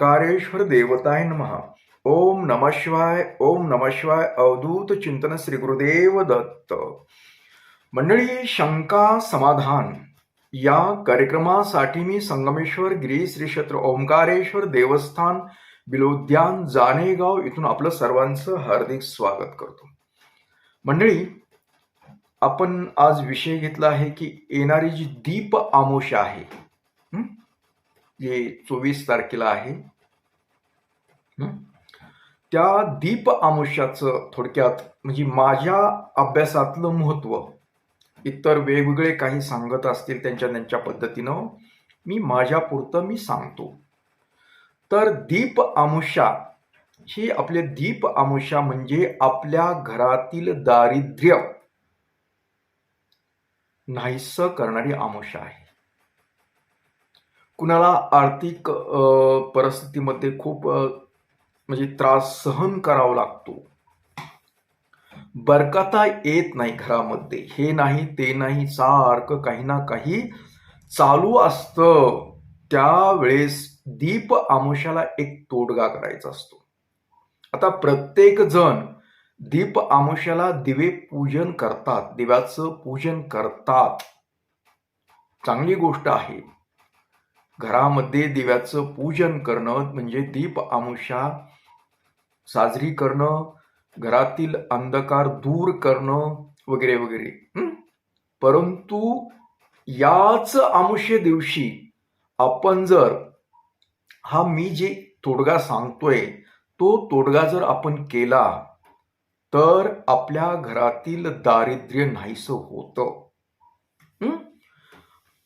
ओंकारेश्वर देवताय महा ओम नम शिवाय ओम नम शिवाय अवधूत चिंतन श्री गुरुदेव दत्त। मंडळी शंका समाधान। या कार्यक्रमासाठी मी संगमेश्वर गिरी श्री क्षेत्र ओंकारेश्वर देवस्थान बिलोद्यान जानेगाव इथून आपलं सर्वांचं हार्दिक स्वागत करतो। मंडळी आपण आज विषय घेतला आहे की येणारी जी दीप आमोशा आहे जे चोवीस तारखेला आहे त्या दीप आमुष्याचं थोडक्यात म्हणजे माझ्या अभ्यासातलं महत्त्व इतर वेगवेगळे काही सांगत असतील त्यांच्या त्यांच्या पद्धतीनं मी माझ्या पुरतं मी सांगतो. तर दीप आमुष्या ही आपले दीप आमुष्या म्हणजे आपल्या घरातील दारिद्र्य. नाहीस करणारी आमुषा आहे. कुणाला आर्थिक परिस्थितीमध्ये खूप म्हणजे त्रास सहन करावा लागतो. बरकता येत नाही घरामध्ये. हे नाही ते नाही सारखं काही ना काही चालू असतं. त्यावेळेस दीप आमुषाला एक तोडगा करायचा असतो. आता प्रत्येक जण दीप आमुष्याला दिवे पूजन करतात. दिव्याचं पूजन करतात. चांगली गोष्ट आहे. घरामध्ये दिव्याचं पूजन करणं म्हणजे दीप आमुषा साजरी करणं घरातील अंधकार दूर करणं वगैरे वगैरे. परंतु याच आमुष्य दिवशी आपण जर हा मी जे तोडगा सांगतोय तो तोडगा जर आपण केला तर आपल्या घरातील दारिद्र्य नाहीसं होतं.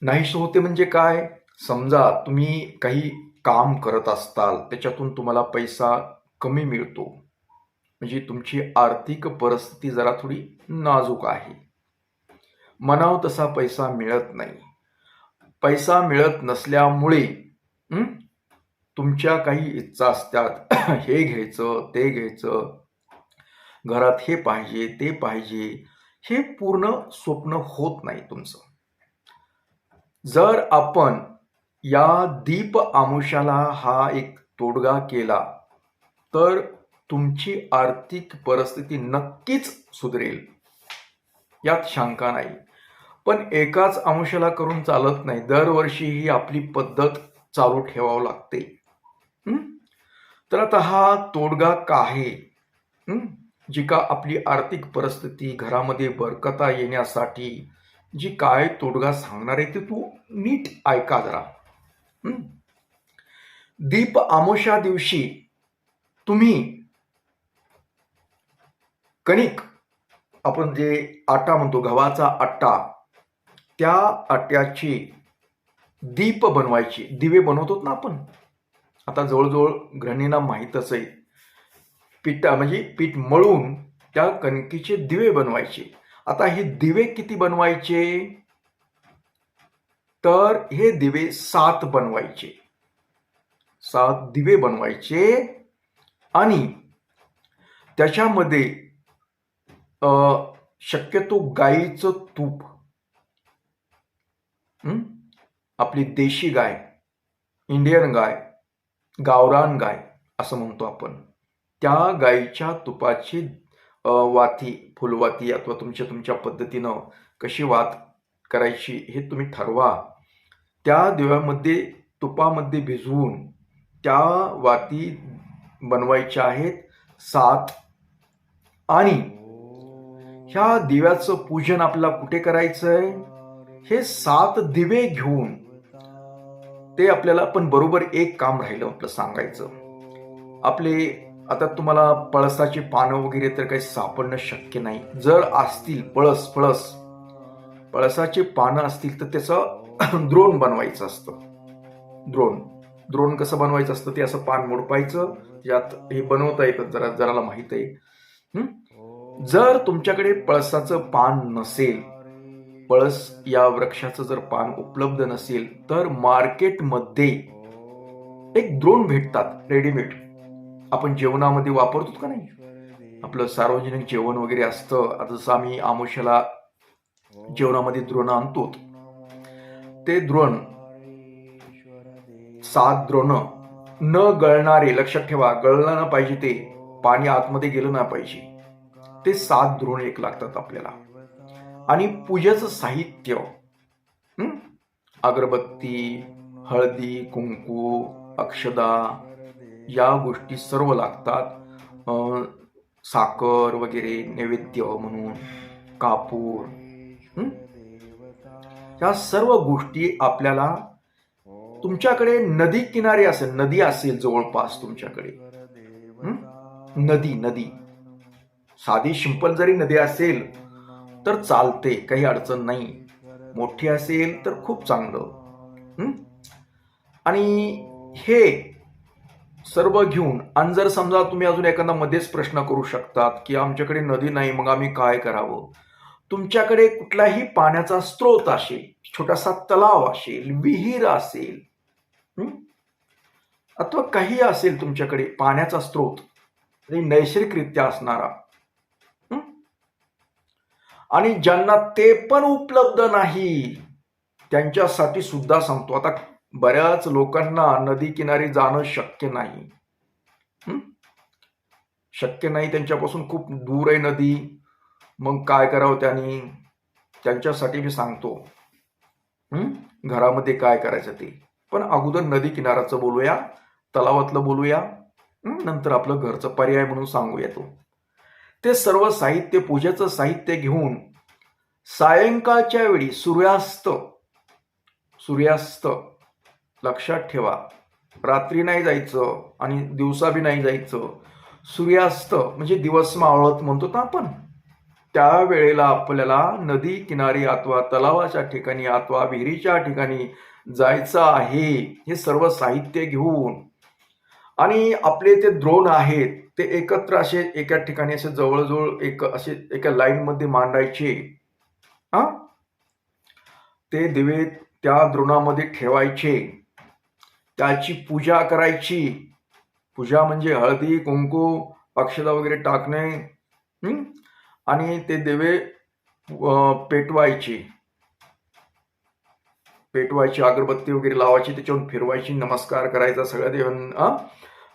नाहीसं होते म्हणजे काय? समजा तुम्ही काही काम करत असताल त्याच्यातून तुम्हाला पैसा कमी मिळतो. म्हणजे तुमची आर्थिक परिस्थिती जरा थोडी नाजूक आहे. मनाव तसा पैसा मिळत नाही. पैसा मिळत नसल्यामुळे तुमच्या काही इच्छा असतात. हे घ्यायचं ते घ्यायचं. घरात हे पाहिजे ते पाहिजे. हे पूर्ण स्वप्न होत नाही तुमचं. जर आपण या दीप आमुषाला हा एक तोडगा केला तर तुमची आर्थिक परिस्थिती नक्कीच सुधरेल. यात शंका नाही. पण एकाच अंशाला करून चालत नाही. दरवर्षी ही आपली पद्धत चालू ठेवावं लागते. तर आता हा तोडगा काय आहे? जी का आपली आर्थिक परिस्थिती घरामध्ये बरकता येण्यासाठी जी काय तोडगा सांगणार आहे ते तू नीट ऐका जरा. दीप आमोशा दिवशी तुम्ही कणिक आपण जे आटा म्हणतो गव्हाचा आटा त्या आट्याची दीप बनवायची. दिवे बनवतो ना आपण? आता जवळजवळ गृहिणींना माहीतच आहे पिठा म्हणजे पीठ मळून त्या कणकीचे दिवे बनवायचे. आता हे दिवे किती बनवायचे? तर हे दिवे सात बनवायचे. सात दिवे बनवायचे. आणि त्याच्यामध्ये शक्यतो गाईचं तूप. आपली देशी गाय इंडियन गाय गावरान गाय असं म्हणतो आपण. त्या गाईच्या तुपाची वाती फुलवाती अथवा तुमच्या तुमच्या पद्धतीनं कशी वात करायची हे तुम्ही ठरवा. त्या दिव्यामध्ये तुपामध्ये भिजवून त्या वाती बनवायच्या आहेत. सात आणि ह्या दिव्याचं पूजन आपल्याला कुठे करायचंय? हे सात दिवे घेऊन ते आपल्याला पण बरोबर एक काम राहिलं आपलं सांगायचं. आपले आता तुम्हाला पळसाची पानं वगैरे तर काही सापडणं शक्य नाही. जर असतील पळस पळस पळसाची पानं असतील तर त्याचं द्रोण बनवायचं असतं. द्रोण. द्रोण कसं बनवायचं असतं? ते असं पान मोडपायचं. यात हे बनवता येतं जरा जराला माहीत आहे. हं? जर तुमच्याकडे पळसाचं पान नसेल पळस या वृक्षाचं जर पान उपलब्ध नसेल तर मार्केटमध्ये एक द्रोण भेटतात रेडीमेड. आपण जेवणामध्ये वापरतो का नाही? आपलं सार्वजनिक जेवण वगैरे असतं आता जसं आम्ही आमुष्याला जेवणामध्ये द्रोण आणतो ते द्रोण सात द्रोण न गळणारे लक्षात ठेवा गळलं ना पाहिजे ते पाणी आतमध्ये गेलं ना पाहिजे. ते सात धृण एक लागतात आपल्याला. आणि पूजेचं साहित्य अगरबत्ती हळदी कुंकू अक्षदा या गोष्टी सर्व लागतात. साखर वगैरे नैवेद्य म्हणून कापूर या सर्व गोष्टी आपल्याला तुमच्याकडे नदी किनारी असेल नदी असेल जवळपास तुमच्याकडे. नदी नदी. साधी शिंपल जरी नदी असेल तर चालते काही अडचण नाही. मोठी असेल तर खूप चांगलं. आणि हे सर्व घेऊन आणि जर समजा तुम्ही अजून एखादा मध्येच प्रश्न करू शकतात की आमच्याकडे नदी नाही मग आम्ही काय करावं? तुमच्याकडे कुठलाही पाण्याचा स्रोत असेल छोटासा तलाव असेल विहीर असेल अथवा काही असेल तुमच्याकडे पाण्याचा स्रोत नैसर्गिकरित्या असणारा. आणि ज्यांना ते पण उपलब्ध नाही त्यांच्यासाठी सुद्धा सांगतो. आता बऱ्याच लोकांना नदी किनारी जाणं शक्य नाही. शक्य नाही त्यांच्यापासून खूप दूर आहे नदी. मग काय करावं त्यांनी? त्यांच्यासाठी मी सांगतो. घरामध्ये काय करायचं ते? पण अगोदर नदी किनाराचं बोलूया तलावातलं बोलूया नंतर आपलं घरचं पर्याय म्हणून सांगूया तो. ते सर्व साहित्य पूजेचं साहित्य घेऊन सायंकाळच्या वेळी सूर्यास्त सूर्यास्त लक्षात ठेवा. रात्री नाही जायचं आणि दिवसा बी नाही जायचं. सूर्यास्त म्हणजे दिवस मावळत म्हणतो ना आपण. त्या वेळेला आपल्याला नदी किनारी अथवा तलावाच्या ठिकाणी अथवा विहिरीच्या ठिकाणी जायचं आहे हे सर्व साहित्य घेऊन. आणि आपले ते द्रोण आहेत ते एकत्र असे एका ठिकाणी असे जवळजवळ एक असे एका लाईनमध्ये मांडायचे. हा ते दिवे त्या द्रोणामध्ये ठेवायचे. त्याची पूजा करायची. पूजा म्हणजे हळदी कुंकू अक्षता वगैरे टाकणे आणि ते दिवे पेटवायचे. पेटवायची अगरबत्ती वगैरे लावायची त्याच्यावर फिरवायची नमस्कार करायचा सगळ्या देवांना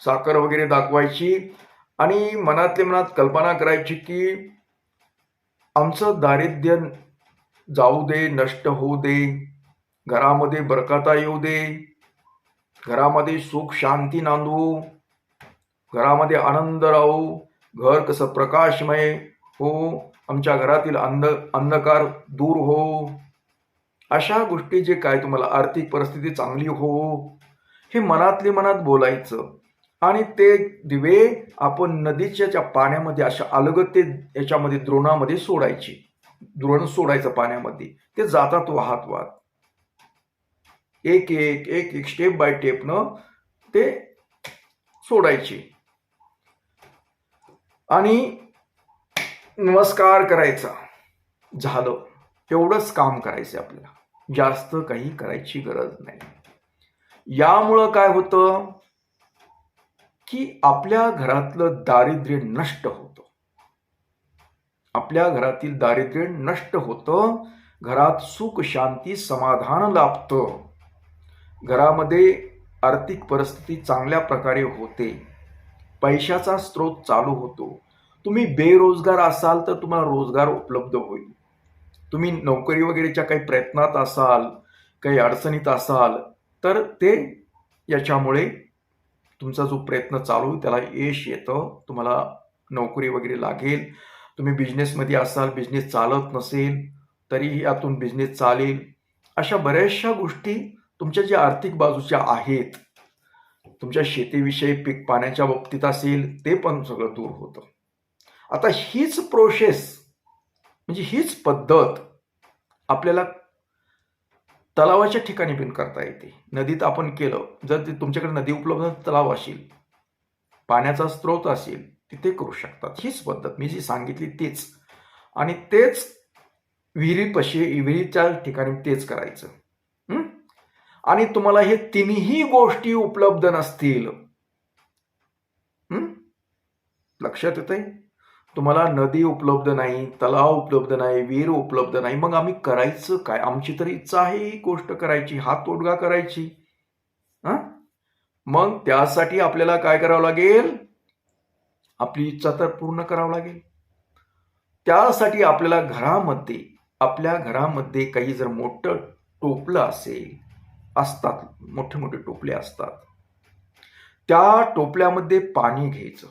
साखर वगैरे दाखवायची. आणि मनातल्या मनात कल्पना करायची की आमचं दारिद्र्य जाऊ दे नष्ट होऊ दे घरामध्ये बरकता येऊ दे घरामध्ये सुख शांती नांदू घरामध्ये आनंद राहू घर कसं प्रकाशमय हो आमच्या घरातील अंध अंधकार दूर हो. अशा गोष्टी जे काय तुम्हाला आर्थिक परिस्थिती चांगली हो हे मनातले मनात बोलायचं. आणि ते दिवे आपण नदीच्या ज्या पाण्यामध्ये अशा अलगते याच्यामध्ये द्रोणामध्ये सोडायची. द्रोण सोडायचं पाण्यामध्ये. ते जातात वाहत वाहत एक एक एक एक स्टेप बाय स्टेपनं ते सोडायचे. आणि नमस्कार करायचा. झालं. एवढंच काम करायचं आपल्याला. जास्त काही करायची गरज नाही. यामुळं काय होतं? की आपल्या घरातलं दारिद्र्य नष्ट होतं. आपल्या घरातील दारिद्र्य नष्ट होतं. घरात सुख शांती समाधान लाभतं. घरामध्ये आर्थिक परिस्थिती चांगल्या प्रकारे होते. पैशाचा स्रोत चालू होतो. तुम्ही बेरोजगार असाल तर तुम्हाला रोजगार उपलब्ध होईल. तुम्ही नोकरी वगैरेच्या काही प्रयत्नात असाल काही अडचणीत असाल तर ते याच्यामुळे तुमचा जो प्रयत्न चालू आहे, त्याला यश येतं तुम्हाला नोकरी वगैरे लागेल. तुम्ही बिझनेसमध्ये असाल बिझनेस चालत नसेल तरीही यातून बिझनेस चालेल. अशा बऱ्याचशा गोष्टी तुमच्या ज्या आर्थिक बाजूच्या आहेत तुमच्या शेतीविषयी पीक पाण्याच्या बाबतीत असेल ते पण सगळं दूर होतं. आता हीच प्रोसेस म्हणजे हीच पद्धत आपल्याला तलावाच्या ठिकाणी पण करता येते. नदीत आपण केलं जर ते तुमच्याकडे नदी उपलब्ध तलाव असेल पाण्याचा स्रोत असेल तिथे करू शकतात. हीच पद्धत मी जी सांगितली तीच. आणि तेच विहिरीपाशी विहिरीच्या ठिकाणी तेच करायचं. आणि तुम्हाला हे तिन्ही गोष्टी उपलब्ध नसतील. लक्षात येत आहे तुम्हाला नदी उपलब्ध नाही तलाव उपलब्ध नाही विहीर उपलब्ध नाही. मग आम्ही करायचं काय? आमची तर इच्छा आहे ही गोष्ट करायची हा तोडगा करायची. मग त्यासाठी आपल्याला काय करावं लागेल? आपली इच्छा तर पूर्ण करावं लागेल. त्यासाठी आपल्याला घरामध्ये आपल्या घरामध्ये काही जर मोठं टोपलं असेल असतात मोठे मोठे टोपले असतात. त्या टोपल्यामध्ये पाणी घ्यायचं.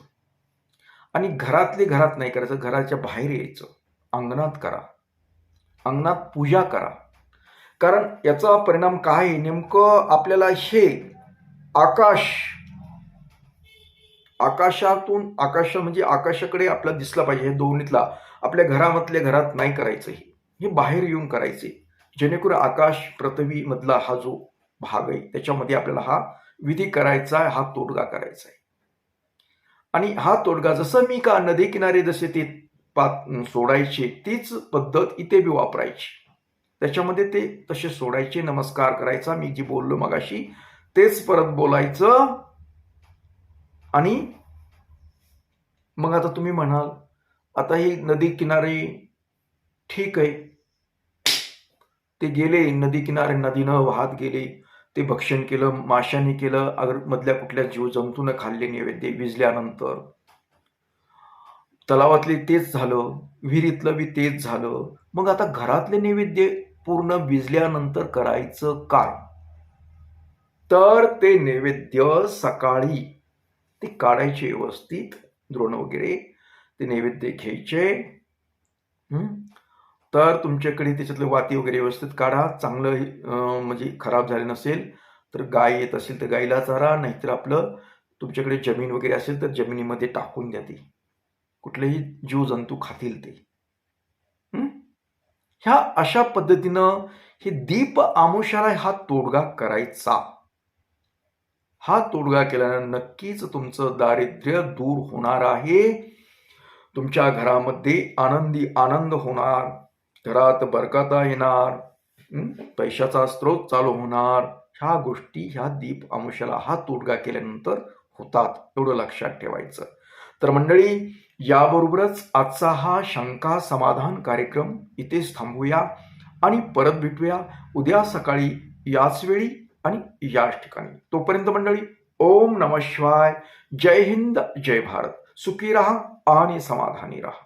आणि घरातले घरात नाही करायचं घराच्या बाहेर यायचं. अंगणात करा. अंगणात पूजा करा. कारण याचा परिणाम काय आहे? नेमकं आपल्याला हे आकाश आकाशातून आकाश म्हणजे आकाशाकडे आपला दिसला पाहिजे हे दोन्हीतला. आपल्या घरामधल्या घरात नाही करायचं हे. हे बाहेर येऊन करायचे. जेणेकरून आकाश पृथ्वीमधला हा जो भाग आहे त्याच्यामध्ये आपल्याला हा विधी करायचा आहे हा तोडगा करायचा आहे. आणि हा तोडगा जसं मी का नदी किनारे जसे ते पात सोडायचे तीच पद्धत इथे बी वापरायची. त्याच्यामध्ये ते तसे सोडायचे नमस्कार करायचा मी जी बोललो मगाशी तेच परत बोलायचं. आणि मग आता तुम्ही म्हणाल आता ही नदी किनारे ठीक आहे. ते गेले नदी किनारे नदीनं वाहत गेले. ते भक्षण केलं माशाने केलं अगर मधल्या कुठल्या जीवजंतूनं खाल्ले नैवेद्य विजल्यानंतर. तलावातले तेच झालं विहिरीतलं बी तेच झालं. मग आता घरातले नैवेद्य पूर्ण भिजल्यानंतर करायचं काय? तर ते नैवेद्य सकाळी ते काढायचे व्यवस्थित द्रोण वगैरे ते नैवेद्य घ्यायचे. तर तुमच्याकडे त्याच्यातले वाती वगैरे व्यवस्थित काढा. चांगलं म्हणजे खराब झाले नसेल तर गाय येत असेल तर गायला चारा नाहीतर आपलं तुमच्याकडे जमीन वगैरे असेल तर जमिनीमध्ये टाकून द्या ते. कुठलेही जीवजंतू खातील ते. ह्या अशा पद्धतीनं हे दीप आमुषाला हा तोडगा करायचा. हा तोडगा केल्यानं नक्कीच तुमचं दारिद्र्य दूर होणार आहे. तुमच्या घरामध्ये आनंदी आनंद होणार. घरात बरकता येणार पैशाचा स्रोत चालू होणार. ह्या गोष्टी ह्या दीप अंशाला हा तोडगा केल्यानंतर होतात एवढं लक्षात ठेवायचं. तर मंडळी याबरोबरच आजचा हा शंका समाधान कार्यक्रम इथेच थांबूया आणि परत भेटूया उद्या सकाळी याच वेळी आणि याच ठिकाणी. तोपर्यंत मंडळी ओम नम शिवाय. जय हिंद जय भारत. सुखी राहा आणि समाधानी राहा.